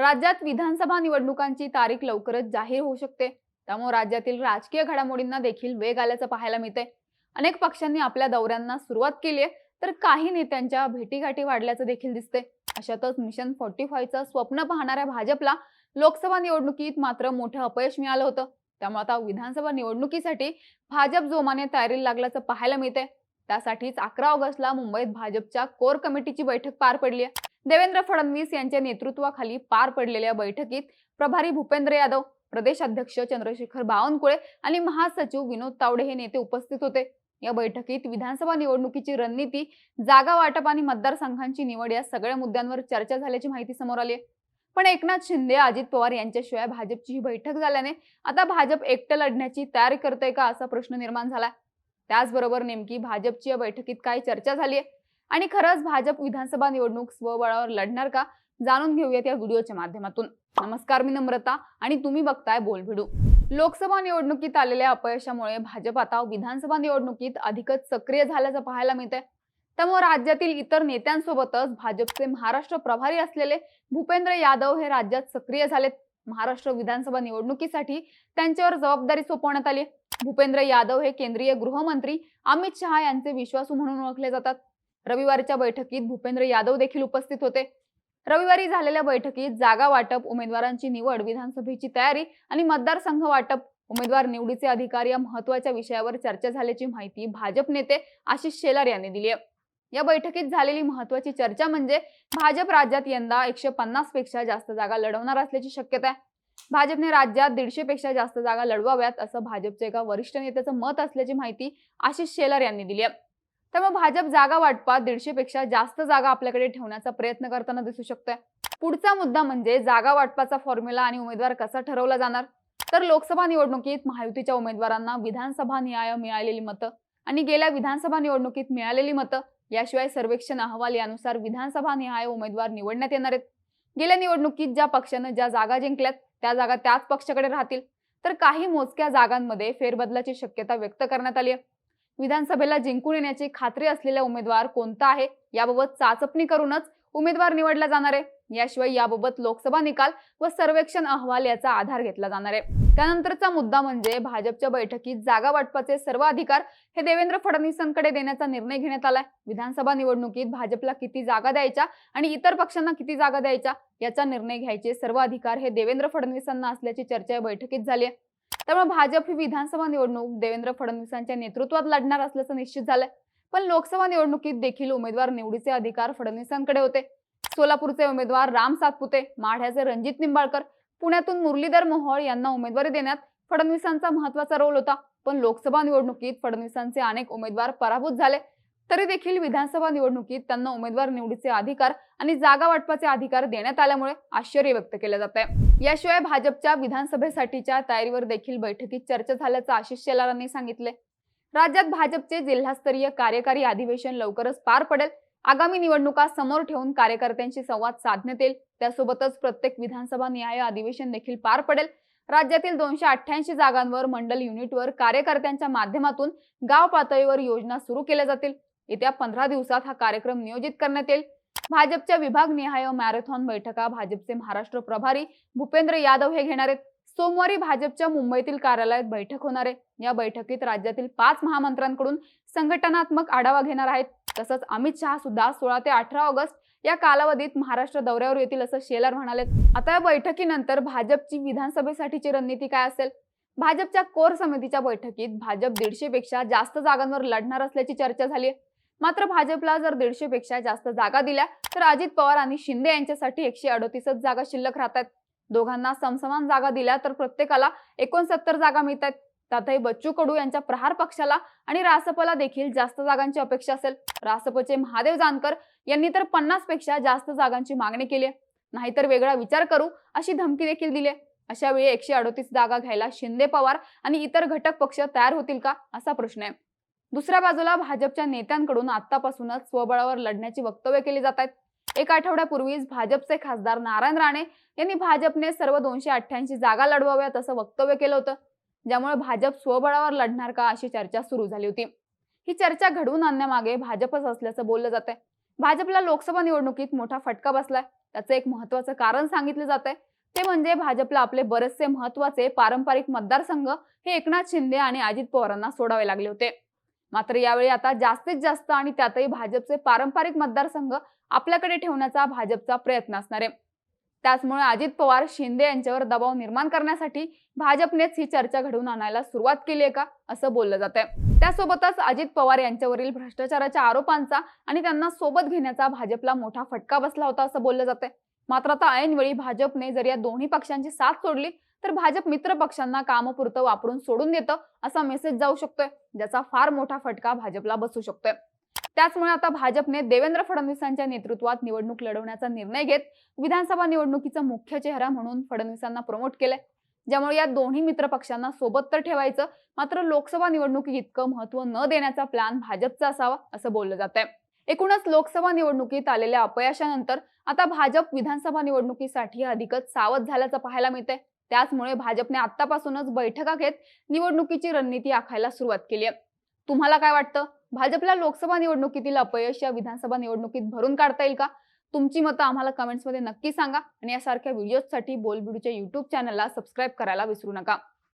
राज्यात विधानसभा निवडणुकांची तारीख लवकरच जाहीर होऊ शकते. त्यामुळे राज्यातील राजकीय घडामोडींना देखील वेग आल्याचं पाहायला मिळते अनेक पक्षांनी आपल्या दौऱ्यांना सुरुवात केली आहे तर काही नेत्यांच्या भेटीगाठी वाढल्याचं देखील दिसते अशातच मिशन फोर्टी फायचं स्वप्न पाहणाऱ्या भाजपला लोकसभा निवडणुकीत मात्र मोठं अपयश मिळालं होतं. त्यामुळे आता विधानसभा निवडणुकीसाठी भाजप जोमाने तयारीला लागल्याचं पाहायला मिळते त्यासाठीच अकरा ऑगस्टला मुंबईत भाजपच्या कोर कमिटीची बैठक पार पडली आहे देवेंद्र फडणवीस यांच्या नेतृत्वाखाली पार पडलेल्या बैठकीत प्रभारी भूपेंद्र यादव प्रदेश अध्यक्ष चंद्रशेखर बावनकुळे आणि महासचिव विनोद तावडे हे नेते उपस्थित होते. या बैठकीत विधानसभा निवडणुकीची रणनीती जागा वाटप आणि मतदारसंघांची निवड या सगळ्या मुद्द्यांवर चर्चा झाल्याची माहिती समोर आली आहे. पण एकनाथ शिंदे अजित पवार यांच्याशिवाय भाजपची ही बैठक झाल्याने आता भाजप एकटं लढण्याची तयारी करते का असा प्रश्न निर्माण झाला त्याचबरोबर नेमकी भाजपची या बैठकीत काय चर्चा झाली आहे? आणि खरंच भाजप विधानसभा निवडणूक स्वबळावर लढणार का? जाणून घेऊयात या व्हिडिओच्या माध्यमातून. नमस्कार मी नम्रता आणि तुम्ही बघताय बोल व्हिडिओ. लोकसभा निवडणुकीत आलेल्या अपयशामुळे भाजप आता विधानसभा निवडणुकीत अधिकच सक्रिय झाल्याचं पाहायला मिळतंय. त्यामुळे राज्यातील इतर नेत्यांसोबतच भाजपचे महाराष्ट्र प्रभारी असलेले भूपेंद्र यादव हे राज्यात सक्रिय झालेत. महाराष्ट्र विधानसभा निवडणुकीसाठी त्यांच्यावर जबाबदारी सोपवण्यात आली भूपेंद्र यादव हे केंद्रीय गृहमंत्री अमित शहा यांचे विश्वासू म्हणून ओळखले जातात. रविवारच्या बैठकीत भूपेंद्र यादव देखील उपस्थित होते. रविवारी झालेल्या बैठकीत जागा वाटप उमेदवारांची निवड विधानसभेची तयारी आणि मतदारसंघ वाटप उमेदवार निवडीचे अधिकार या महत्त्वाच्या विषयावर चर्चा झाल्याची माहिती भाजप नेते आशिष शेलार यांनी दिली आहे. या बैठकीत झालेली महत्वाची चर्चा म्हणजे भाजप राज्यात यंदा एकशे पन्नासपेक्षा जास्त जागा लढवणार असल्याची शक्यता आहे. भाजपने राज्यात दीडशे पेक्षा जास्त जागा लढवाव्यात असं भाजपच्या एका वरिष्ठ नेत्याचं मत असल्याची माहिती आशिष शेलार यांनी दिली आहे. त्यामुळे भाजप जागा वाटपात दीडशे पेक्षा जास्त जागा आपल्याकडे ठेवण्याचा प्रयत्न करताना दिसू शकतोय. पुढचा मुद्दा म्हणजे जागा वाटपाचा फॉर्म्युला आणि उमेदवार कसा ठरवला जाणार? तर लोकसभा निवडणुकीत महायुतीच्या उमेदवारांना विधानसभा न्याय मिळालेली मतं आणि गेल्या विधानसभा निवडणुकीत मिळालेली मतं याशिवाय सर्वेक्षण अहवाल यानुसार विधानसभा निहाय उमेदवार निवडण्यात येणार आहेत. गेल्या निवडणुकीत ज्या पक्षानं ज्या जागा जिंकल्यात त्या जागा त्याच पक्षाकडे राहतील. तर काही मोजक्या जागांमध्ये फेरबदलाची शक्यता व्यक्त करण्यात आली आहे. विधानसभेला जिंकून येण्याची खात्री असलेला उमेदवार कोणता आहे? याबाबत चाचपणी करूनच उमेदवार निवडला जाणार आहे. याशिवाय याबाबत लोकसभा निकाल व सर्वेक्षण अहवाल याचा आधार घेतला जाणार आहे. त्यानंतरचा मुद्दा म्हणजे भाजपच्या बैठकीत जागा वाटपाचे सर्व अधिकार हे देवेंद्र फडणवीसांकडे देण्याचा निर्णय घेण्यात आलाय. विधानसभा निवडणुकीत भाजपला किती जागा द्यायच्या आणि इतर पक्षांना किती जागा द्यायच्या याचा निर्णय घ्यायचे सर्व अधिकार हे देवेंद्र फडणवीसांना असल्याची चर्चा या बैठकीत झाली आहे. त्यामुळे भाजप ही विधानसभा निवडणूक देवेंद्र फडणवीसांच्या नेतृत्वात लढणार असल्याचं निश्चित झालंय. पण लोकसभा निवडणुकीत देखील उमेदवार निवडीचे अधिकार फडणवीसांकडे होते. सोलापूरचे उमेदवार राम सातपुते माढ्याचे रणजित निंबाळकर पुण्यातून मुरलीधर मोहोळ यांना उमेदवारी देण्यात फडणवीसांचा महत्त्वाचा रोल होता. पण लोकसभा निवडणुकीत फडणवीसांचे अनेक उमेदवार पराभूत झाले. तरी देखील विधानसभा निवडणुकीत त्यांना उमेदवार निवडीचे अधिकार आणि जागा वाटपाचे अधिकार देण्यात आल्यामुळे आश्चर्य व्यक्त केलं जात आहे याशिवाय भाजपच्या विधानसभेसाठीच्या तयारीवर देखील बैठकीत चर्चा झाल्याचं आशिष शेलारांनी सांगितले राज्यात भाजपचे जिल्हास्तरीय कार्यकारी अधिवेशन लवकरच पार पडेल. आगामी निवडणुका समोर ठेवून कार्यकर्त्यांशी संवाद साधण्यात येईल. त्यासोबतच प्रत्येक विधानसभा निहाय अधिवेशन देखील पार पडेल. राज्यातील दोनशे अठ्ठ्याऐंशी जागांवर मंडल युनिटवर कार्यकर्त्यांच्या माध्यमातून गाव पातळीवर योजना सुरू केल्या जातील. येत्या पंधरा दिवसात हा कार्यक्रम नियोजित करण्यात येईल. भाजपच्या विभाग निहाय मॅरेथॉन बैठका भाजपचे महाराष्ट्र प्रभारी भूपेंद्र यादव हे घेणार आहेत. सोमवारी भाजपच्या मुंबईतील कार्यालयात बैठक होणार आहे. या बैठकीत राज्यातील पाच महामंत्र्यांकडून संघटनात्मक आढावा घेणार आहेत. तसंच अमित शहा सुद्धा सोळा ते अठरा ऑगस्ट या कालावधीत महाराष्ट्र दौऱ्यावर येतील असं शेलर म्हणाले. आता या बैठकीनंतर भाजपची विधानसभेसाठीची रणनीती काय असेल? भाजपच्या कोर समितीच्या बैठकीत भाजप दीडशे पेक्षा जास्त जागांवर लढणार असल्याची चर्चा झाली आहे. मात्र भाजपला जर दीडशे पेक्षा जास्त जागा दिल्या तर अजित पवार आणि शिंदे यांच्यासाठी एकशे अडतीसच जागा शिल्लक राहतात. दोघांना समसमान जागा दिल्या तर प्रत्येकाला एकोणसत्तर जागा मिळतात. त्यातही बच्चू कडू यांच्या प्रहार पक्षाला आणि रासपला देखील जास्त जागांची अपेक्षा असेल. रासपचे महादेव जानकर यांनी तर पन्नासपेक्षा जास्त जागांची मागणी केली आहे. नाहीतर वेगळा विचार करू अशी धमकी देखील दिली अशा वेळी एकशे अडतीस जागा घ्यायला शिंदे पवार आणि इतर घटक पक्ष तयार होतील का? असा प्रश्न आहे. दुसऱ्या बाजूला भाजपच्या नेत्यांकडून आतापासूनच स्वबळावर लढण्याची वक्तव्य केली जात आहेत. एक आठवड्यापूर्वीच भाजपचे खासदार नारायण राणे यांनी भाजपने सर्व दोनशे अठ्ठ्याऐंशी जागा लढवाव्यात असं वक्तव्य केलं होतं. ज्यामुळे भाजप स्वबळावर लढणार का अशी चर्चा सुरू झाली होती. ही चर्चा घडवून आणण्यामागे भाजपच असल्याचं बोललं जात आहे भाजपला लोकसभा निवडणुकीत मोठा फटका बसलाय. त्याचं एक महत्वाचं कारण सांगितलं जात आहे ते म्हणजे भाजपला आपले बरेचसे महत्त्वाचे पारंपरिक मतदारसंघ हे एकनाथ शिंदे आणि अजित पवारांना सोडावे लागले होते. मात्र यावेळी आता जास्तीत जास्त आणि त्यातही भाजपचे पारंपरिक मतदारसंघ आपल्याकडे ठेवण्याचा भाजपचा प्रयत्न असणार आहे. त्याचमुळे अजित पवार शिंदे यांच्यावर दबाव निर्माण करण्यासाठी भाजपनेच ही चर्चा घडवून आणायला सुरुवात केली आहे का असं बोललं जात आहे. त्यासोबतच अजित पवार यांच्यावरील भ्रष्टाचाराच्या आरोपांचा आणि त्यांना सोबत घेण्याचा भाजपला मोठा फटका बसला होता असं बोललं जात आहे. मात्र आता ऐनवेळी भाजपने जर या दोन्ही पक्षांची साथ सोडली तर भाजप मित्र पक्षांना कामपुरतं वापरून सोडून देतं असा मेसेज जाऊ शकतोय ज्याचा फार मोठा फटका भाजपला बसू शकतोय. त्याचमुळे आता भाजपने देवेंद्र फडणवीसांच्या नेतृत्वात निवडणूक लढवण्याचा निर्णय घेत विधानसभा निवडणुकीचा मुख्य चेहरा म्हणून फडणवीसांना प्रमोट केलंय. ज्यामुळे या दोन्ही मित्र पक्षांना सोबत तर ठेवायचं मात्र लोकसभा निवडणुकी इतकं महत्त्व न देण्याचा प्लॅन भाजपचा असावा असं बोललं जात आहे एकूणच लोकसभा निवडणुकीत आलेल्या अपयशानंतर आता भाजप विधानसभा निवडणुकीसाठी अधिकच सावध झाल्याचं पाहायला मिळतंय. त्याचमुळे भाजपने आतापासूनच बैठका घेत निवडणुकीची रणनीती आखायला सुरुवात केली आहे. तुम्हाला काय वाटतं? भाजपला लोकसभा निवडणुकीतील अपयश या विधानसभा निवडणुकीत भरून काढता येईल का? तुमची मतं आम्हाला कमेंट्समध्ये नक्की सांगा आणि यासारख्या व्हिडिओजसाठी बोलबिडूच्या युट्यूब चॅनलला सबस्क्राईब करायला विसरू नका.